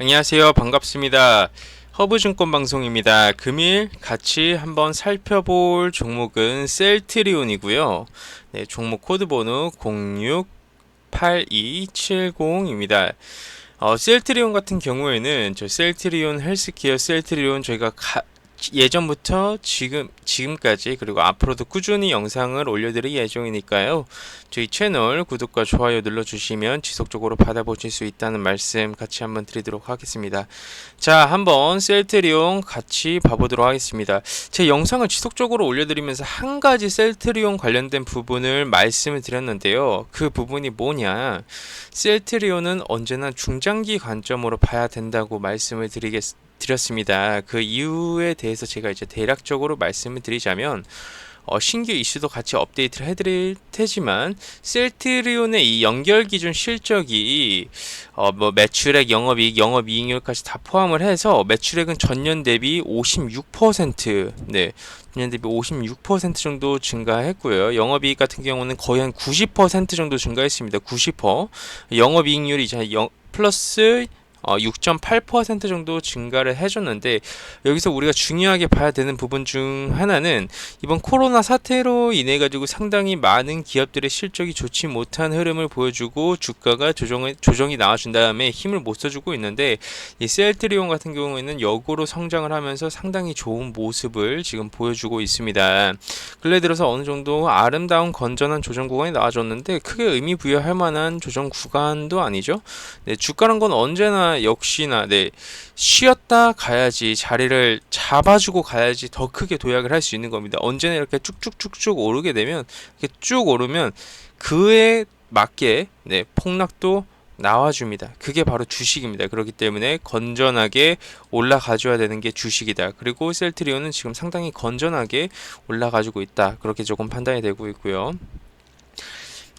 안녕하세요. 반갑습니다. 허브증권 방송입니다. 금일 같이 한번 살펴볼 종목은 셀트리온이고요. 네, 종목 코드 번호 068270입니다. 어, 셀트리온 같은 경우에는 저 셀트리온 헬스케어 셀트리온 저희가 가, 예전부터 지금 지금까지 그리고 앞으로도 꾸준히 영상을 올려드릴 예정이니까요. 저희 채널 구독과 좋아요 눌러주시면 지속적으로 받아보실 수 있다는 말씀 같이 한번 드리도록 하겠습니다. 자, 한번 셀트리온 같이 봐보도록 하겠습니다. 제 영상을 지속적으로 올려드리면서 한 가지 셀트리온 관련된 부분을 말씀을 드렸는데요. 그 부분이 뭐냐? 셀트리온은 언제나 중장기 관점으로 봐야 된다고 말씀을 드리겠습니다. 드렸습니다. 그 이유에 대해서 제가 이제 대략적으로 말씀을 드리자면 어, 신규 이슈도 같이 업데이트를 해드릴 테지만 셀트리온의 이 연결 기준 실적이 어, 뭐 매출액, 영업이익, 영업이익률까지 다 포함을 해서 매출액은 전년 대비 56% 네. 전년 대비 56% 정도 증가했고요. 영업이익 같은 경우는 거의 한 90% 정도 증가했습니다. 90%. 영업이익률이 이제 영, 플러스 어, 6.8% 정도 증가를 해줬는데 여기서 우리가 중요하게 봐야 되는 부분 중 하나는 이번 코로나 사태로 인해 가지고 상당히 많은 기업들의 실적이 좋지 못한 흐름을 보여주고 주가가 조정을 조정이 나와준 다음에 힘을 못 써주고 있는데 이 셀트리온 같은 경우에는 역으로 성장을 하면서 상당히 좋은 모습을 지금 보여주고 있습니다. 근래 들어서 어느 정도 아름다운 건전한 조정 구간이 나와줬는데 크게 의미 부여할 만한 조정 구간도 아니죠. 네, 주가란 건 언제나 역시나 네 쉬었다 가야지 자리를 잡아주고 가야지 더 크게 도약을 할 수 있는 겁니다. 언제나 이렇게 쭉쭉쭉쭉 오르게 되면 이렇게 쭉 오르면 그에 맞게 네 폭락도 나와줍니다. 그게 바로 주식입니다. 그렇기 때문에 건전하게 올라가줘야 되는 게 주식이다. 그리고 셀트리온은 지금 상당히 건전하게 올라가지고 있다. 그렇게 조금 판단이 되고 있고요.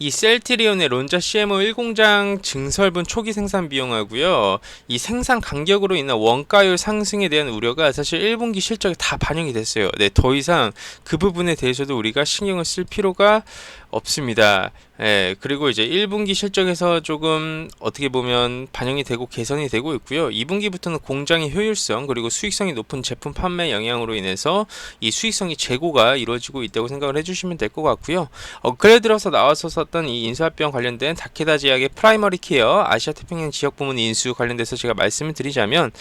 이 셀트리온의 론자 CMO 1공장 증설분 초기 생산 비용하고요. 이 생산 간격으로 인한 원가율 상승에 대한 우려가 사실 1분기 실적에 다 반영이 됐어요. 네, 더 이상 그 부분에 대해서도 우리가 신경을 쓸 필요가 없습니다. 예, 그리고 이제 1분기 실적에서 조금 어떻게 보면 반영이 되고 개선이 되고 있고요. 2분기부터는 공장의 효율성 그리고 수익성이 높은 제품 판매 영향으로 인해서 이 수익성이 재고가 이루어지고 있다고 생각을 해주시면 될 것 같고요. 어, 그래 들어서 나왔었던 이 인수합병 관련된 다케다 제약의 프라이머리 케어 아시아 태평양 지역 부문 인수 관련돼서 제가 말씀을 드리자면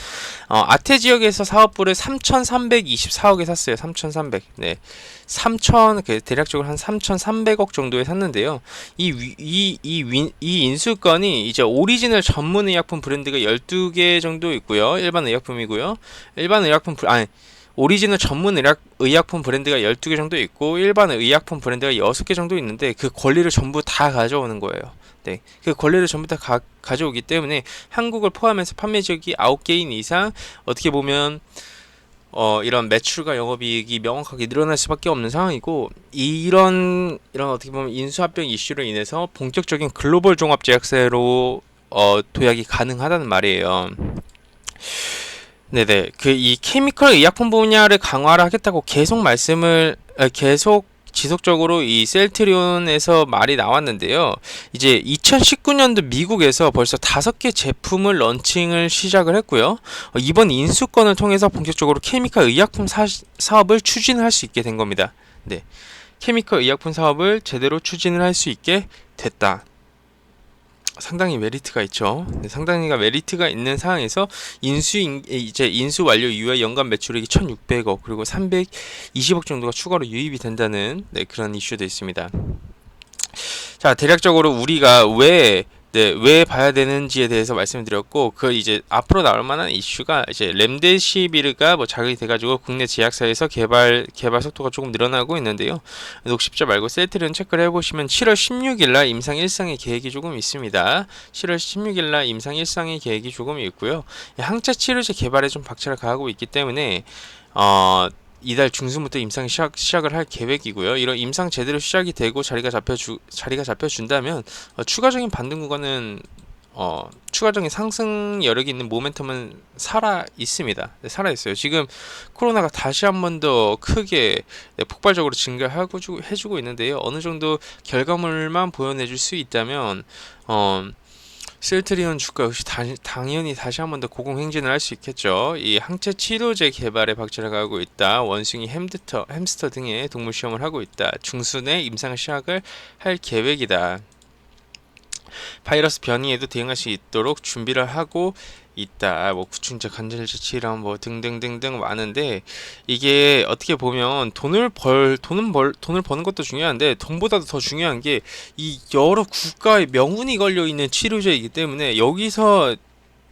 어, 아태 지역에서 사업부를 3,324억에 샀어요. 3,300. 네. 3천 그 대략적으로 한 3,300억 정도에 샀는데요. 이 이이이 인수건이 이제 오리지널 전문 의약품 브랜드가 12개 정도 있고요. 일반 의약품이고요. 일반 의약품 아니 오리지널 전문 의약, 의약품 브랜드가 12개 정도 있고 일반 의약품 브랜드가 6개 정도 있는데 그 권리를 전부 다 가져오는 거예요. 네. 그 권리를 전부 다 가, 가져오기 때문에 한국을 포함해서 판매 지역이 9개인 이상 어떻게 보면 어, 이런 매출과 영업이익이 명확하게 늘어날 수밖에 없는 상황이고 이런 이런 어떻게 보면 인수합병 이슈로 인해서 본격적인 글로벌 종합 제약사로 어, 도약이 가능하다는 말이에요. 네네 그 이 케미컬 의약품 분야를 강화를 하겠다고 계속 말씀을 계속 지속적으로 이 셀트리온에서 말이 나왔는데요. 이제 2019년도 미국에서 벌써 다섯 개 제품을 런칭을 시작을 했고요. 어, 이번 인수권을 통해서 본격적으로 케미컬 의약품 사, 사업을 추진할 수 있게 된 겁니다. 네. 케미컬 의약품 사업을 제대로 추진을 할 수 있게 됐다. 상당히 메리트가 있죠. 네, 상당히가 메리트가 있는 상황에서 인수 이제 인수 완료 이후에 연간 매출액이 1,600억 그리고 320억 정도가 추가로 유입이 된다는 네, 그런 이슈도 있습니다. 자, 대략적으로 우리가 왜 네, 왜 봐야 되는지에 대해서 말씀드렸고 그 이제 앞으로 나올 만한 이슈가 이제 렘데시비르가 뭐 자극이 돼 가지고 국내 제약사에서 개발 개발 속도가 조금 늘어나고 있는데요. 녹십자 말고 셀트리온 체크를 해 보시면 7월 16일 날 임상 일상의 계획이 조금 있습니다. 7월 16일 날 임상 일상의 계획이 조금 있고요. 항체 치료제 개발에 좀 박차를 가하고 있기 때문에 어. 이달 중순부터 임상 시작, 시작을 할 계획이고요. 이런 임상 제대로 시작이 되고 자리가 잡혀주 자리가 잡혀준다면 어, 추가적인 반등 구간은 어, 추가적인 상승 여력이 있는 모멘텀은 살아 있습니다. 네, 살아 있어요. 지금 코로나가 다시 한 번 더 크게 네, 폭발적으로 증가하고 주, 해주고 있는데요. 어느 정도 결과물만 보여내줄 수 있다면 어, 셀트리온 주가 역시 다, 당연히 다시 한 번 더 고공행진을 할 수 있겠죠. 이 항체 치료제 개발에 박차를 가하고 있다. 원숭이 햄스터, 햄스터 등의 동물 시험을 하고 있다. 중순에 임상 시작을 할 계획이다. 바이러스 변이에도 대응할 수 있도록 준비를 하고 있다. 뭐 구충제 관절제 치료랑 뭐 등등등등 많은데 이게 어떻게 보면 돈을 벌 돈은 벌 돈을 버는 것도 중요한데 돈보다도 더 중요한 게 이 여러 국가의 명운이 걸려 있는 치료제이기 때문에 여기서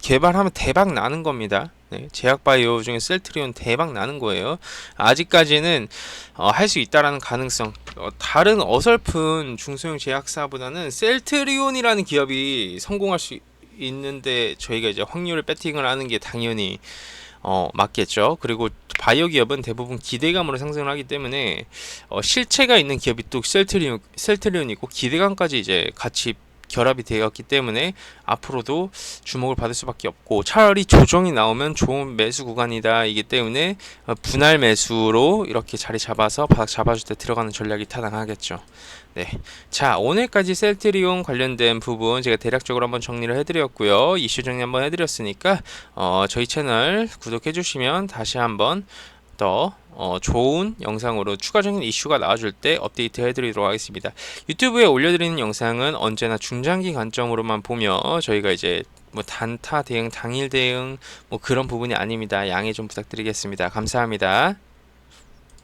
개발하면 대박 나는 겁니다. 네, 제약바이오 중에 셀트리온 대박 나는 거예요. 아직까지는 어, 할 수 있다라는 가능성. 어, 다른 어설픈 중소형 제약사보다는 셀트리온이라는 기업이 성공할 수 있는데 저희가 이제 확률을 배팅을 하는 게 당연히 어, 맞겠죠. 그리고 바이오 기업은 대부분 기대감으로 상승을 하기 때문에 어, 실체가 있는 기업이 또 셀트리온, 셀트리온이고 기대감까지 이제 같이 결합이 되었기 때문에 앞으로도 주목을 받을 수밖에 없고 차라리 조정이 나오면 좋은 매수 구간이다 이기 때문에 어, 분할 매수로 이렇게 자리 잡아서 바닥 잡아줄 때 들어가는 전략이 타당하겠죠. 네. 자, 오늘까지 셀트리온 관련된 부분 제가 대략적으로 한번 정리를 해드렸고요. 이슈 정리 한번 해드렸으니까 어, 저희 채널 구독해주시면 다시 한번 더 어, 좋은 영상으로 추가적인 이슈가 나와줄 때 업데이트 해드리도록 하겠습니다. 유튜브에 올려드리는 영상은 언제나 중장기 관점으로만 보며 저희가 이제 뭐 단타 대응, 당일 대응 뭐 그런 부분이 아닙니다. 양해 좀 부탁드리겠습니다. 감사합니다.